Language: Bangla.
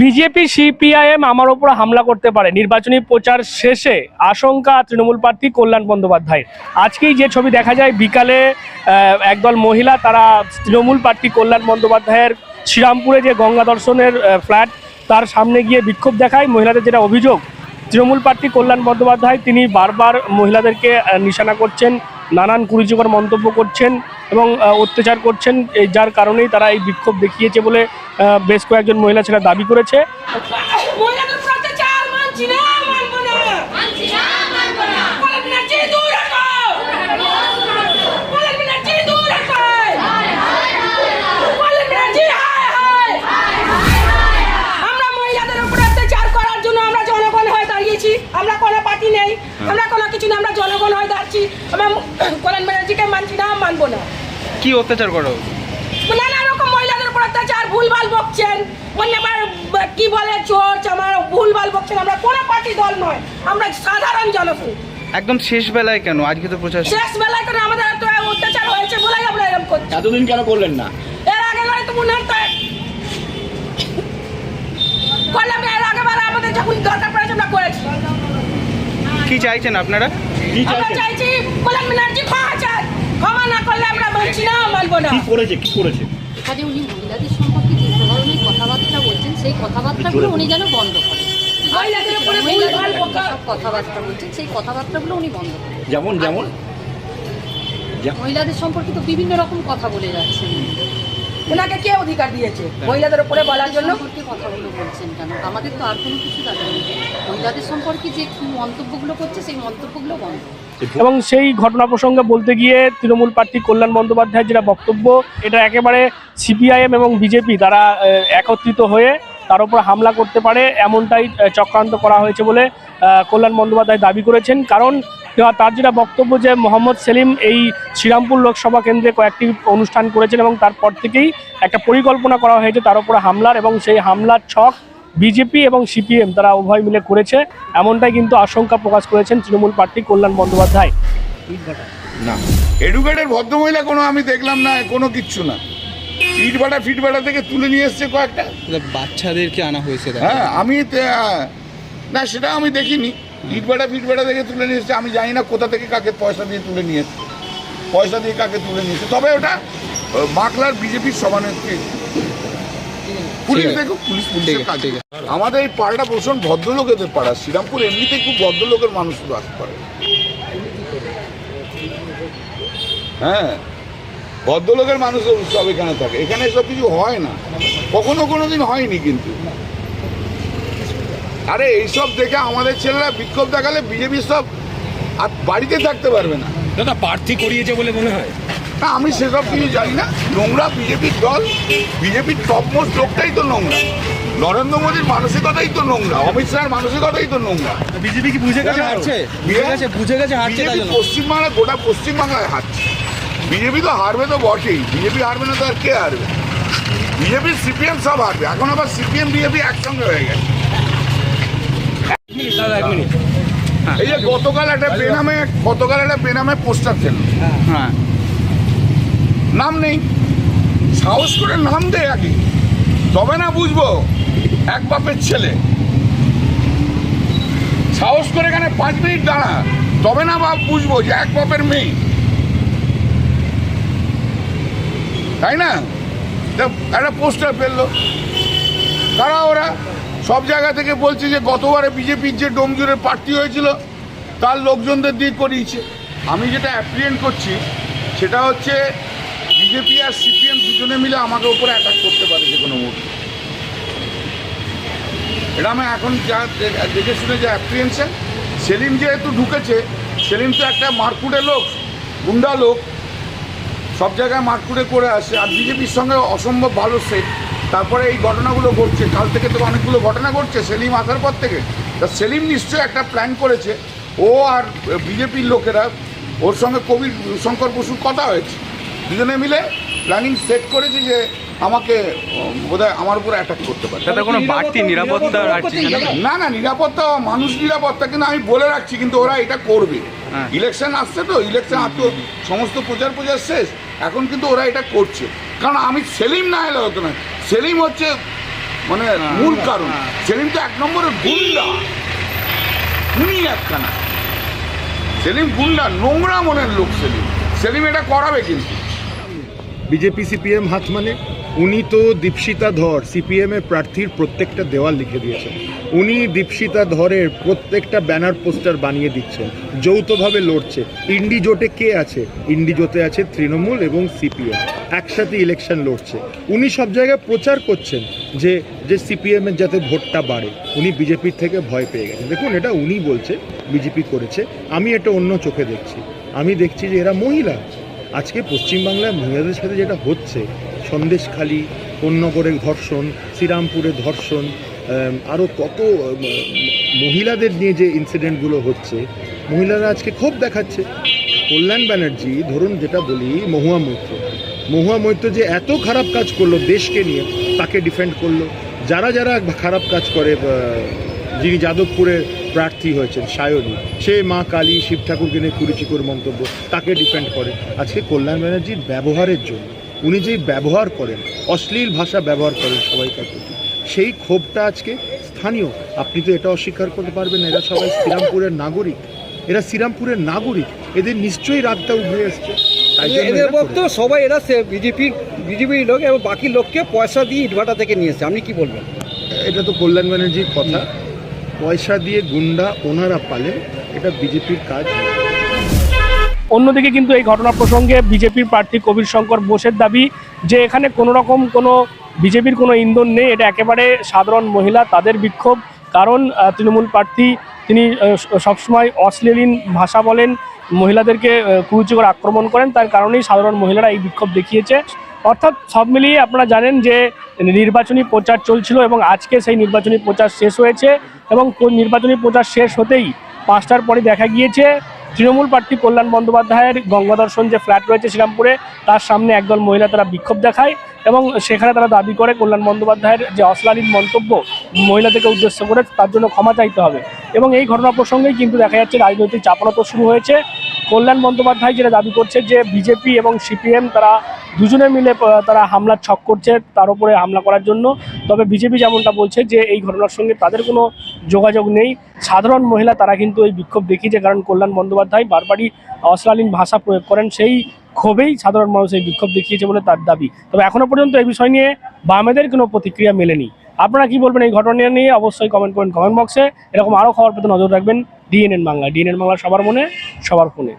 বিজেপি, সিপিআইএম আমার ওপর হামলা করতে পারে। নির্বাচনী প্রচার শেষে আশঙ্কা তৃণমূল প্রার্থী কল্যাণ বন্দ্যোপাধ্যায় আজকেই যে ছবি দেখা যায়, বিকালে একদল মহিলা, তারা তৃণমূল প্রার্থী কল্যাণ বন্দ্যোপাধ্যায়ের শ্রীরামপুরে যে গঙ্গা দর্শনের ফ্ল্যাট, তার সামনে গিয়ে বিক্ষোভ দেখায়। মহিলাদের যেটা অভিযোগ, তৃণমূল প্রার্থী কল্যাণ বন্দ্যোপাধ্যায়, তিনি বারবার মহিলাদেরকে নিশানা করছেন, নানান কুরুচিকর মন্তব্য করছেন। এবং অত্যাচার করছেন যার কারণেই তারা এই বিক্ষোভ দেখিয়েছে বলে বেশ কয়েকজন মহিলা সেটা দাবি করেছে। মহিলাদের উপর অত্যাচার মানছি না মানবো না। মানছি না মানব না। পলক ব্যানার্জি দূর রাখো পলক ব্যানার্জি দূর রাখো পলক ব্যানার্জি আমরা মহিলাদের উপর অত্যাচার করার জন্য আমরা জনগণ হয়ে দাঁড়িয়েছি। আমরা কোনো পার্টি নেই। আমরা কোনো কিছু না আমরা জনগণ হয়ে দাঁড়িয়েছি আমরা কল্যাণ ব্যানার্জিকে মানছি না মানবো না। কি অত্যাচার করো? নানা রকম মহিলাদের উপর অত্যাচার ভুলভাল বকছেন। অন্য আবার ব- কি বলে চোর আমার ভুলভাল বকছেন। আমরা কোনো পার্টি দল নয় আমরা সাধারণ জনগণ একদম শেষ বেলায় কেন? আজকে তো প্রচার শেষ বেলায় করে আমাদের এত অত্যাচার হয়েছে বলেই আমরা এরকম করছি। এতদিন কেন করলেন না? এর আগে নয় তো মনে হতো করলাম এর আগে বার আমাদের যখন দরকার পড়েছে আমরা করেছি। কি চাইছেন আপনারা? কি আমরা চাইছেন? চাইছি কল্যাণ ব্যানার্জি ক্ষমা চাই করলে আমরা মানছি না মানবো না। কি করেছে কি করেছে? এখানে উনি মহিলাদের সম্পর্কে যে ধরনের কথাবার্তা বলছেন সেই কথাবার্তাগুলো উনি যেন বন্ধ করেন। মহিলাদের উপরে কথাবার্তা বলছেন সেই কথাবার্তাগুলো উনি বন্ধ করেন। যেমন যেমন? মহিলাদের সম্পর্কে তো বিভিন্ন রকম কথা বলে যাচ্ছেন ওনাকে কে অধিকার দিয়েছে মহিলাদের উপরে বলার জন্য? কথাগুলো বলছেন কেন? আমাদের তো আর কোনো কিছু নেই। মহিলাদের সম্পর্কে যে কি মন্তব্যগুলো করছে সেই মন্তব্যগুলো বন্ধ। এবং সেই ঘটনা প্রসঙ্গে বলতে গিয়ে তৃণমূল প্রার্থী কল্যাণ বন্দ্যোপাধ্যায়ের যেটা বক্তব্য, এটা একেবারে সিপিআইএম এবং বিজেপি তারা একত্রিত হয়ে তার উপর হামলা করতে পারে, এমনটাই চক্রান্ত করা হয়েছে বলে কল্যাণ বন্দ্যোপাধ্যায় দাবি করেছেন। কারণ তার যেটা বক্তব্য যে মোহাম্মদ সেলিম এই শ্রীরামপুর লোকসভা কেন্দ্রে কয়েকটি অনুষ্ঠান করেছেন এবং তারপর থেকেই একটা পরিকল্পনা করা হয়েছে তার উপরে হামলার এবং সেই হামলার ছক বিজেপি এবং সিপিএম তারা উভয় মিলে করেছে এমনটাই কিন্তু আশঙ্কা প্রকাশ করেছেন তৃণমূল প্রার্থী কল্যাণ বন্দ্যোপাধ্যায়। না এডুকেটেড ভদ্রমহিলা কোনো আমি দেখলাম না কোনো কিচ্ছু না। ইট ভাটা ফিট ভাটা থেকে তুলে নিয়ে এসছে কয়েকটা। বাচ্চাদেরকে আনা হয়েছে হ্যাঁ আমি তে- না সেটা আমি দেখিনি। ইট ভাটা ফিট ভাটা থেকে তুলে নিয়ে এসছে আমি জানি না কোথা থেকে কাকে পয়সা দিয়ে তুলে নিয়ে এসছে। পয়সা দিয়ে কাকে তুলে নিয়ে এসছে। তবে ওটা বাংলার বিজেপির সভানেত্রী। পুলিশ দেখো পুলিশ পুলিশের কাজ আমাদের এই পাড়াটা ভীষণ ভদ্রলোকেদের পাড়া। শ্রীরামপুর এমনিতেই খুব ভদ্রলোকের মানুষ বাস করে হ্যাঁ ভদ্রলোকের মানুষ সব এখানে থাকে। এখানে সব কিছু হয় না। কখনো কোনো দিন হয়নি কিন্তু। আরে এইসব দেখে আমাদের ছেলেরা বিক্ষোভ দেখালে বিজেপি সব আর বাড়িতে থাকতে পারবে না। দাদা প্রার্থী করিয়েছে বলে মনে হয়। না আমি সেসব কিছু জানি না। নোংরা বিজেপির দল বিজেপির টপমোস্ট লোকটাই তো নোংরা। নরেন্দ্র মোদীর মানসিকতাই তো নোংরা অমিত শাহের মানসিকতাই তো নোংরা। বিজেপি কি বুঝে গেছে হারছে? বুঝে গেছে বুঝে গেছে হারছে পশ্চিমবাংলা গোটা পশ্চিমবাংলায় হারছে। বিজেপি তো হারবে তো বটেই বিজেপি হারবে না তো আর কে হারবে? বিজেপি সিপিএম সব হারবে এখন আবার সিপিএম বিজেপি একসঙ্গে হয়ে গেছে। এই যে গতকাল একটা বেনামে গতকাল একটা বেনামে পোস্টার খেল। হ্যাঁ। নাম নেই। সাহস করে নাম দে আগে। তবে না বুঝব, এক বাপের ছেলে। সাহস করে এখানে পাঁচ মিনিট দাঁড়া। তবে না বাপ, বুঝব যে এক বাপের মেয়ে। তাই না? একটা পোস্টার ফেলল। তারা ওরা সব জায়গা থেকে বলছে যে গতবারে বিজেপির যে ডোমজুরের প্রার্থী হয়েছিল, তার লোকজনদের দিয়ে করিয়েছে। আমি যেটা অ্যাপ্রিয়েন্ট করছি, সেটা হচ্ছে বিজেপি আর সিপিএম দুজনে মিলে আমাকে উপরে অ্যাটাক করতে পারে যে কোনো মুহূর্তে। এটা আমি এখন যা দেখে শুনে যে অ্যাপ্রিয়েন্সেন সেলিম যেহেতু ঢুকেছে, সেলিম তো একটা মারকুটে লোক, গুন্ডা লোক, সব জায়গায় মারকুটে করে আসে, আর বিজেপির সঙ্গে অসম্ভব ভালো সেট তারপরে এই ঘটনাগুলো ঘটছে, কাল থেকে তো অনেকগুলো ঘটনা ঘটছে, সেলিম আসার পর থেকে। তা সেলিম নিশ্চয়ই একটা প্ল্যান করেছে, ও আর বিজেপির লোকেরা, ওর সঙ্গে কবি শঙ্কর বসুর কথা হয়েছে। দুজনে মিলে প্ল্যানিং সেট করেছে যে আমাকে বোধ হয় আমার উপরে অ্যাটাক করতে পারে। দাদা কোনো বাড়তি নিরাপত্তা রাখছে না না নিরাপত্তা মানুষ নিরাপত্তা কিন্তু আমি বলে রাখছি কিন্তু ওরা এটা করবে। হ্যাঁ। ইলেকশন আসছে তো ইলেকশন আর তো সমস্ত প্রচার প্রচার শেষ। এখন কিন্তু ওরা এটা করছে। কারণ আমি সেলিম না এলে হতো না। সেলিম হচ্ছে মানে মূল কারণ। সেলিম তো এক নম্বরে গুন্ডা। উনি একখানা। সেলিম গুন্ডা নোংরা মনের লোক সেলিম। সেলিম এটা করাবে কিন্তু। বিজেপি সিপিএম হাত মানে? উনি তো দীপশিতা ধর সিপিএম এর প্রার্থীর প্রত্যেকটা দেওয়াল লিখে দিয়েছেন। উনি দীপশিতা ধরের প্রত্যেকটা ব্যানার পোস্টার বানিয়ে দিচ্ছেন, যৌথভাবে লড়ছে। ইন্ডি জোটে কে আছে? ইন্ডি জোটে আছে তৃণমূল এবং সিপিএম। একসাথে ইলেকশন লড়ছে। উনি সব জায়গায় প্রচার করছেন যে যে সিপিএম এর যাতে ভোটটা বাড়ে। উনি বিজেপির থেকে ভয় পেয়ে গেছেন। দেখুন, এটা উনি বলছে, বিজেপি করেছে। আমি এটা অন্য চোখে দেখছি। আমি দেখছি যে এরা মহিলা। আজকে পশ্চিমবাংলায় মহিলাদের সাথে যেটা হচ্ছে, সন্দেশখালি কোন্নগরে ধর্ষণ শ্রীরামপুরে ধর্ষণ আরও কত মহিলাদের নিয়ে যে ইনসিডেন্টগুলো হচ্ছে, মহিলারা আজকে ক্ষোভ দেখাচ্ছে। কল্যাণ ব্যানার্জি, ধরুন যেটা বলি, মহুয়া মৈত্র। মহুয়া মৈত্র যে এত খারাপ কাজ করল দেশকে নিয়ে, তাকে ডিফেন্ড করল। যারা যারা খারাপ কাজ করে যিনি যাদবপুরে প্রার্থী হয়েছেন সায়নী। সে মা কালী শিব ঠাকুরকে নিয়ে কুরুচিকর মন্তব্য তাকে ডিফেন্ড করে আজকে কল্যাণ ব্যানার্জির ব্যবহারের জন্য উনি যেই ব্যবহার করেন অশ্লীল ভাষা ব্যবহার করেন সবাইকার প্রতি সেই ক্ষোভটা আজকে স্থানীয় আপনি তো এটা অস্বীকার করতে পারবেন এরা সবাই শ্রীরামপুরের নাগরিক। এরা শ্রীরামপুরের নাগরিক এদের নিশ্চয়ই রাগটা উঠে এসছে। এদের বক্তব্য সবাই এরা বিজেপির বিজেপির লোক এবং বাকি লোককে পয়সা দিয়ে ইটভাটা থেকে নিয়েছে আপনি কি বলবেন? এটা তো কল্যাণ ব্যানার্জির কথা। পয়সা দিয়ে গুন্ডা ওনারা পালেন, এটা বিজেপির কাজ। অন্যদিকে কিন্তু এই ঘটনা প্রসঙ্গে বিজেপির প্রার্থী কবির শঙ্কর বোসের দাবি যে এখানে কোনো রকম কোনো বিজেপির কোনো ইন্ধন নেই, এটা একেবারে সাধারণ মহিলা, তাদের বিক্ষোভ। কারণ তৃণমূল প্রার্থী, তিনি সবসময় অশ্লীলীন ভাষা বলেন, মহিলাদেরকে কুরুচিকর আক্রমণ করেন, তার কারণেই সাধারণ মহিলারা এই বিক্ষোভ দেখিয়েছে। অর্থাৎ সব মিলিয়ে আপনারা জানেন যে নির্বাচনী প্রচার চলছিল এবং আজকে সেই নির্বাচনী প্রচার শেষ হয়েছে। এবং নির্বাচনী প্রচার শেষ হতেই পাঁচটার পরে দেখা গিয়েছে, তৃণমূল প্রার্থী কল্যাণ বন্দ্যোপাধ্যায়ের গঙ্গাদর্শন যে ফ্ল্যাট রয়েছে শ্রীরামপুরে, তার সামনে একদল মহিলা তারা বিক্ষোভ দেখায় এবং সেখানে তারা দাবি করে কল্যাণ বন্দ্যোপাধ্যায়ের যে অশ্লালীন মন্তব্য মহিলা থেকে উদ্দেশ্য করে তার জন্য ক্ষমা চাইতে হবে। এবং এই ঘটনা প্রসঙ্গেই কিন্তু দেখা যাচ্ছে রাজনৈতিক চাপানো শুরু হয়েছে। কল্যাণ বন্দ্যোপাধ্যায় যেটা দাবি করছে যে বিজেপি এবং সিপিএম তারা দুজনে মিলে তারা হামলার ছক করছে, তার উপরে হামলা করার জন্য। তবে বিজেপি যেমনটা বলছে যে এই ঘটনার সঙ্গে তাদের কোনো যোগাযোগ নেই। সাধারণ মহিলা তারা কিন্তু এই বিক্ষোভ দেখিয়েছে, কারণ কল্যাণ বন্দ্যোপাধ্যায় বারবারই অশ্লালীন ভাষা প্রয়োগ করেন। সেই ক্ষোভেই সাধারণ মানুষ এই বিক্ষোভ দেখিয়েছে বলে তার দাবি। তবে এখনও পর্যন্ত এই বিষয় নিয়ে বামেদের কোনো প্রতিক্রিয়া মেলেনি। আপনারা কি বলবেন এই ঘটনা নিয়ে? অবশ্যই কমেন্ট করেন কমেন্ট বক্সে এরকম আরও খবর পেতে নজর রাখবেন ডিএনএন বাংলা। ডিএনএন বাংলা সবার মনে, সবার ফোনে।